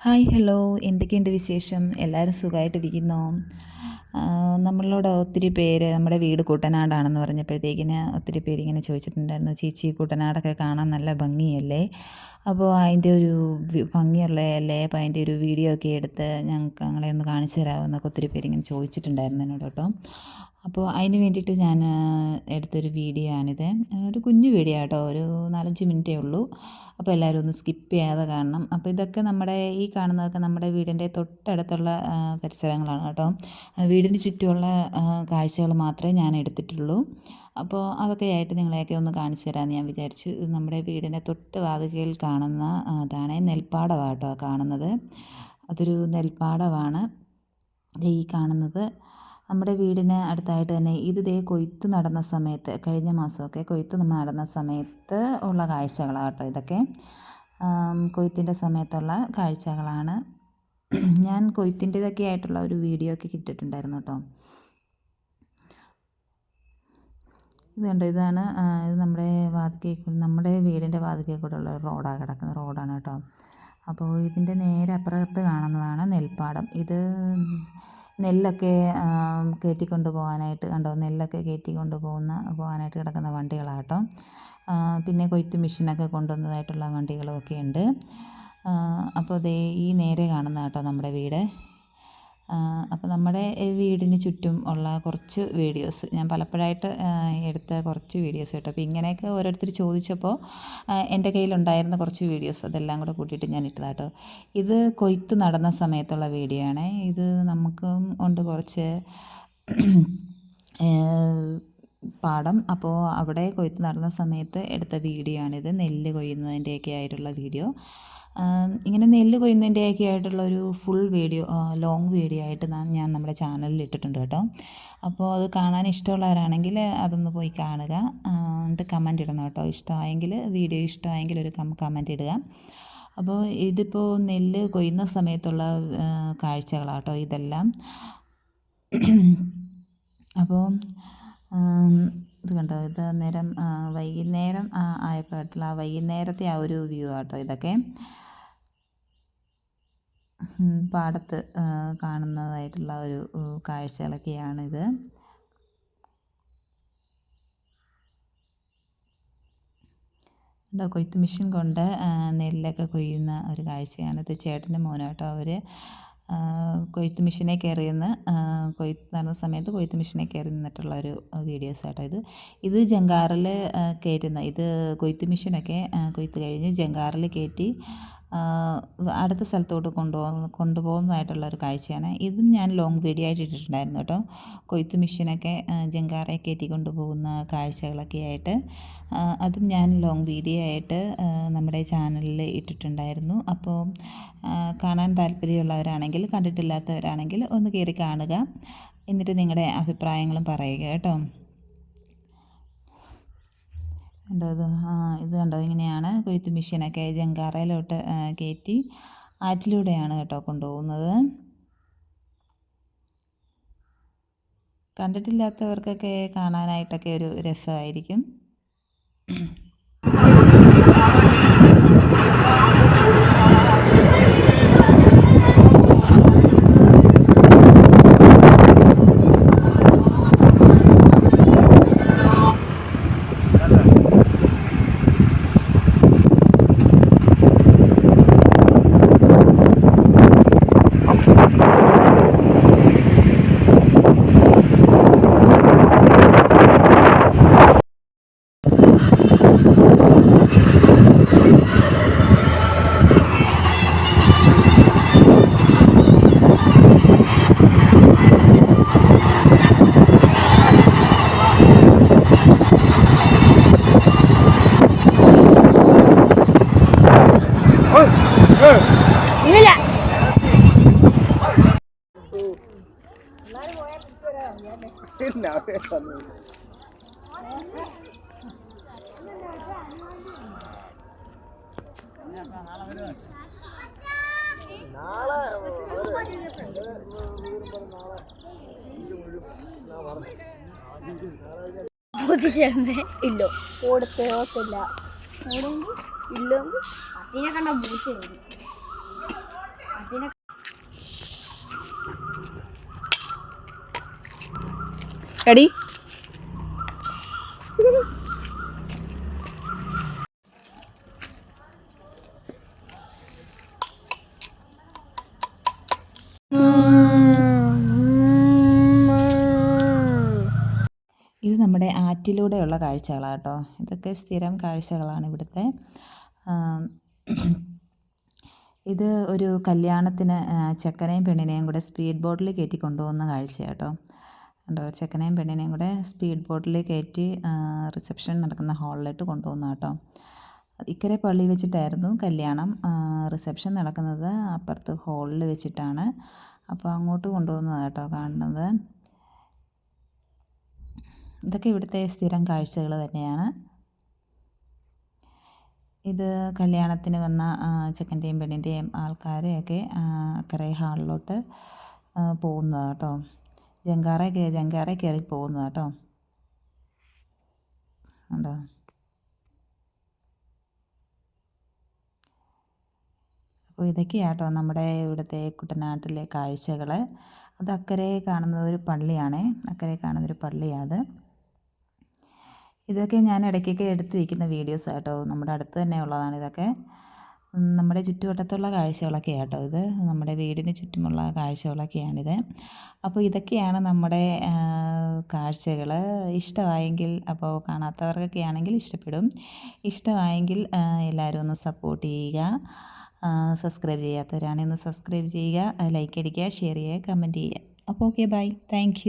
Hi hello. എന്തൊക്കെയുണ്ട് വിശേഷം? എല്ലാവരും സുഖമായിട്ടിരിക്കുന്നോ? നമ്മളോട് ഒത്തിരി പേര് നമ്മുടെ വീട് കുട്ടനാടാണെന്ന് പറഞ്ഞപ്പോഴത്തേക്കിന് ഒത്തിരി പേര് ഇങ്ങനെ ചോദിച്ചിട്ടുണ്ടായിരുന്നു ചേച്ചി കുട്ടനാടൊക്കെ കാണാൻ നല്ല ഭംഗിയല്ലേ? അപ്പോൾ അതിന്റെ ഒരു ഭംഗിയുള്ള അപ്പോൾ അതിന്റെ ഒരു വീഡിയോ ഒക്കെ എടുത്ത് ഞങ്ങൾക്ക് ഞങ്ങളെ ഒന്ന് കാണിച്ചു തരാമോ എന്നൊക്കെ ഒത്തിരി പേര് ഇങ്ങനെ ചോദിച്ചിട്ടുണ്ടായിരുന്നു എന്നോട് കേട്ടോ. അപ്പോൾ അതിന് വേണ്ടിയിട്ട് ഞാൻ എടുത്തൊരു വീഡിയോ ആണിത്. ഒരു കുഞ്ഞു വീഡിയോ കേട്ടോ ഒരു നാലഞ്ച് മിനിറ്റേ ഉള്ളൂ. അപ്പോൾ എല്ലാവരും ഒന്ന് സ്കിപ്പ് ചെയ്യാതെ കാണണം. അപ്പോൾ ഇതൊക്കെ നമ്മുടെ ഈ കാണുന്നതൊക്കെ നമ്മുടെ വീടിന്റെ തൊട്ടടുത്തുള്ള പരിസരങ്ങളാണ് കേട്ടോ. വീടിന് ചുറ്റുമുള്ള കാഴ്ചകൾ മാത്രമേ ഞാൻ എടുത്തിട്ടുള്ളൂ. അപ്പോൾ അതൊക്കെ ആയിട്ട് നിങ്ങളെയൊക്കെ ഒന്ന് കാണിച്ചു തരാമെന്ന് ഞാൻ വിചാരിച്ചു. ഇത് നമ്മുടെ വീടിന്റെ തൊട്ട് വാതികയിൽ കാണുന്ന അതാണ് നെൽപ്പാടമാണ് കേട്ടോ കാണുന്നത്. അതൊരു നെൽപ്പാടമാണ് ഈ കാണുന്നത്. നമ്മുടെ വീടിന് അടുത്തായിട്ട് തന്നെ ഇത് ദേ കൊയ്ത്ത് നടന്ന സമയത്ത് കഴിഞ്ഞ മാസമൊക്കെ കൊയ്ത്ത് നടന്ന സമയത്ത് ഉള്ള കാഴ്ചകളാണ് കേട്ടോ ഇതൊക്കെ കൊയ്ത്തിന്റെ സമയത്തുള്ള കാഴ്ചകളാണ്. ഞാൻ കൊയ്ത്തിന്റെതൊക്കെ ആയിട്ടുള്ള ഒരു വീഡിയോ ഒക്കെ കിട്ടിയിട്ടുണ്ടായിരുന്നു കേട്ടോ. ഇത് കണ്ടോ? ഇതാണ് ഇത് നമ്മുടെ വാതിക്കേ നമ്മുടെ വീടിന്റെ വാതിക്കേ കൂടെ ഉള്ള റോഡാണ് കിടക്കുന്ന റോഡാണ് കേട്ടോ. അപ്പോൾ ഇതിന്റെ നേരെ അപ്പുറത്ത് കാണുന്നതാണ് നെൽപ്പാടം. ഇത് നെല്ലൊക്കെ കയറ്റിക്കൊണ്ട് പോകാനായിട്ട് കണ്ടോ? നെല്ലൊക്കെ കയറ്റിക്കൊണ്ട് പോകുന്ന പോകാനായിട്ട് കിടക്കുന്ന വണ്ടികളാട്ടോ പിന്നെ കൊയ്ത്ത് മെഷീനൊക്കെ കൊണ്ടുവന്നതായിട്ടുള്ള വണ്ടികളൊക്കെ ഉണ്ട് അപ്പോൾ ദേ ഈ നേരെ കാണുന്ന കേട്ടോ നമ്മുടെ വീട്. അപ്പോൾ നമ്മുടെ വീടിന് ചുറ്റും ഉള്ള കുറച്ച് വീഡിയോസ് ഞാൻ പലപ്പോഴായിട്ട് എടുത്ത കുറച്ച് വീഡിയോസ് കേട്ടോ. അപ്പോൾ ഇങ്ങനെയൊക്കെ ഓരോരുത്തർ ചോദിച്ചപ്പോൾ എന്റെ കയ്യിലുണ്ടായിരുന്ന കുറച്ച് വീഡിയോസ് അതെല്ലാം കൂടെ കൂട്ടിയിട്ട് ഞാൻ ഇട്ടതാട്ടോ ഇത് കൊയ്ത്ത് നടന്ന സമയത്തുള്ള വീഡിയോ ആണ്. ഇത് നമുക്കും ഉണ്ട് കുറച്ച് പാടം. അപ്പോൾ അവിടെ കൊയ്ത്ത് നടന്ന സമയത്ത് എടുത്ത വീഡിയോ ആണിത് നെല്ല് കൊയ്യുന്നതിന്റെയൊക്കെ ആയിട്ടുള്ള വീഡിയോ. ഇങ്ങനെ നെല്ല് കൊയ്യുന്നതിന്റെയൊക്കെ ആയിട്ടുള്ള ഒരു ഫുൾ വീഡിയോ ലോങ് വീഡിയോ ആയിട്ട് ഞാൻ നമ്മുടെ ചാനലിൽ ഇട്ടിട്ടുണ്ട് കേട്ടോ. അപ്പോൾ അത് കാണാൻ ഇഷ്ടമുള്ളവരാണെങ്കിൽ അതൊന്ന് പോയി കാണുക. എന്നിട്ട് കമന്റ് ഇടണം കേട്ടോ. ഇഷ്ടമായെങ്കിൽ വീഡിയോ ഇഷ്ടമായെങ്കിൽ ഒരു കമന്റ് ഇടുക. അപ്പോൾ ഇതിപ്പോൾ നെല്ല് കൊയ്യുന്ന സമയത്തുള്ള കാഴ്ചകളാട്ടോ ഇതെല്ലാം. അപ്പോൾ ഇത് കണ്ടോ? ഇത് നേരം വൈകുന്നേരം ആയപ്പോഴത്തുള്ള ആ വൈകുന്നേരത്തെ ആ ഒരു വ്യൂ ആട്ടോ ഇതൊക്കെ. പാടത്ത് കാണുന്നതായിട്ടുള്ള ഒരു കാഴ്ചകളൊക്കെയാണിത് കൊയ്ത്ത് മെഷീൻ കൊണ്ട് നെല്ലൊക്കെ കൊയ്യുന്ന ഒരു കാഴ്ചയാണ് ഇത്. ചേട്ടന്റെ മോനാട്ടോ അവർ കൊയ്ത്ത് മെഷീനെ കയറി നിന്ന് കൊയ്ത്ത് നടന്ന സമയത്ത് കൊയ്ത്ത് മെഷീനെ കയറി നിന്നിട്ടുള്ള ഒരു വീഡിയോസ് ആട്ടോ ഇത്. ഇത് ജങ്കാറിൽ കയറ്റുന്ന ഇത് കൊയ്ത്ത് മെഷീനൊക്കെ കൊയ്ത്ത് കഴിഞ്ഞ് ജങ്കാറിൽ കയറ്റി അടുത്ത സ്ഥലത്തോട്ട് കൊണ്ടുപോകുന്ന കൊണ്ടുപോകുന്നതായിട്ടുള്ള ഒരു കാഴ്ചയാണ്. ഇതും ഞാൻ ലോങ് വീഡിയോ ആയിട്ട് ഇട്ടിട്ടുണ്ടായിരുന്നു കേട്ടോ. കൊയ്ത്ത് മെഷീനൊക്കെ ജങ്കാറെ കയറ്റി കൊണ്ടുപോകുന്ന കാഴ്ചകളൊക്കെ ആയിട്ട്. അതും ഞാൻ ലോങ് വീഡിയോ ആയിട്ട് നമ്മുടെ ചാനലിൽ ഇട്ടിട്ടുണ്ടായിരുന്നു. അപ്പോൾ കാണാൻ താല്പര്യമുള്ളവരാണെങ്കിൽ കണ്ടിട്ടില്ലാത്തവരാണെങ്കിൽ ഒന്ന് കയറി കാണുക. എന്നിട്ട് നിങ്ങളുടെ അഭിപ്രായങ്ങളും പറയുക കേട്ടോ. കണ്ടോ? ആ ഇത് കണ്ടോ? ഇങ്ങനെയാണ് കൊയ്ത്ത് മെഷീനൊക്കെ ജങ്കാറയിലോട്ട് കയറ്റി ആറ്റിലൂടെയാണ് കേട്ടോ കൊണ്ടുപോകുന്നത്. കണ്ടിട്ടില്ലാത്തവർക്കൊക്കെ കാണാനായിട്ടൊക്കെ ഒരു രസമായിരിക്കും. ഇല്ല ബുദ്ധിശമേ ഇല്ല ഓടത്തെ ഓട്ടില്ല ഇല്ലെങ്കിൽ അതിനെ കണ്ട ബൂട്ടിയായിരുന്നു റെഡി ഇത് നമ്മുടെ ആറ്റിലൂടെയുള്ള കാഴ്ചകളാണ് കേട്ടോ. ഇതൊക്കെ സ്ഥിരം കാഴ്ചകളാണ് ഇവിടുത്തെ. ഇത് ഒരു കല്യാണത്തിന് ചെക്കനെയും പെണ്ണിനെയും കൂടെ സ്പീഡ് ബോട്ടിൽ കയറ്റി കൊണ്ടുപോകുന്ന കാഴ്ച കേട്ടോ. ഉണ്ടോ? ചെക്കനെയും പെണ്ണിനെയും കൂടെ സ്പീഡ് ബോട്ടിൽ കയറ്റി റിസപ്ഷൻ നടക്കുന്ന ഹാളിലോട്ട് കൊണ്ടുപോകുന്ന കേട്ടോ. ഇക്കരെ പള്ളി വെച്ചിട്ടായിരുന്നു കല്യാണം. റിസപ്ഷൻ നടക്കുന്നത് അപ്പുറത്ത് ഹാളിൽ വെച്ചിട്ടാണ്. അപ്പോൾ അങ്ങോട്ട് കൊണ്ടുപോകുന്നതാണ് കേട്ടോ കാണുന്നത്. ഇതൊക്കെ ഇവിടുത്തെ സ്ഥിരം കാഴ്ചകൾ തന്നെയാണ്. ഇത് കല്യാണത്തിന് വന്ന ചെക്കന്റെയും പെണ്ണിന്റെയും ആൾക്കാരെയൊക്കെ അക്കരെ ഹാളിലോട്ട് പോകുന്നത് കേട്ടോ. ജങ്കാറ കയറി ജങ്കാറ കയറി പോകുന്നത് കേട്ടോ. ഉണ്ടോ അപ്പോൾ ഇതൊക്കെയാട്ടോ നമ്മുടെ ഇവിടുത്തെ കുട്ടനാട്ടിലെ കാഴ്ചകൾ അത് അക്കരെ കാണുന്നത് ഒരു പള്ളിയാണേ. അക്കരെ കാണുന്നൊരു പള്ളിയാണ് ഇതൊക്കെ ഞാൻ ഇടയ്ക്കൊക്കെ എടുത്ത് വയ്ക്കുന്ന വീഡിയോസ് ആട്ടോ നമ്മുടെ അടുത്ത് തന്നെ ഉള്ളതാണ് ഇതൊക്കെ. നമ്മുടെ ചുറ്റുവട്ടത്തുള്ള കാഴ്ചകളൊക്കെ കേട്ടോ ഇത്. നമ്മുടെ വീടിന് ചുറ്റുമുള്ള കാഴ്ചകളൊക്കെയാണിത്. അപ്പോൾ ഇതൊക്കെയാണ് നമ്മുടെ കാഴ്ചകൾ. ഇഷ്ടമായെങ്കിൽ അപ്പോൾ കാണാത്തവർക്കൊക്കെ ആണെങ്കിൽ ഇഷ്ടപ്പെടും. ഇഷ്ടമായെങ്കിൽ എല്ലാവരും ഒന്ന് സപ്പോർട്ട് ചെയ്യുക. സബ്സ്ക്രൈബ് ചെയ്യാത്തവരാണെങ്കിൽ ഒന്ന് സബ്സ്ക്രൈബ് ചെയ്യുക. ലൈക്ക് അടിക്കുക ഷെയർ ചെയ്യുക കമന്റ് ചെയ്യുക. അപ്പോൾ ഓക്കെ ബൈ താങ്ക്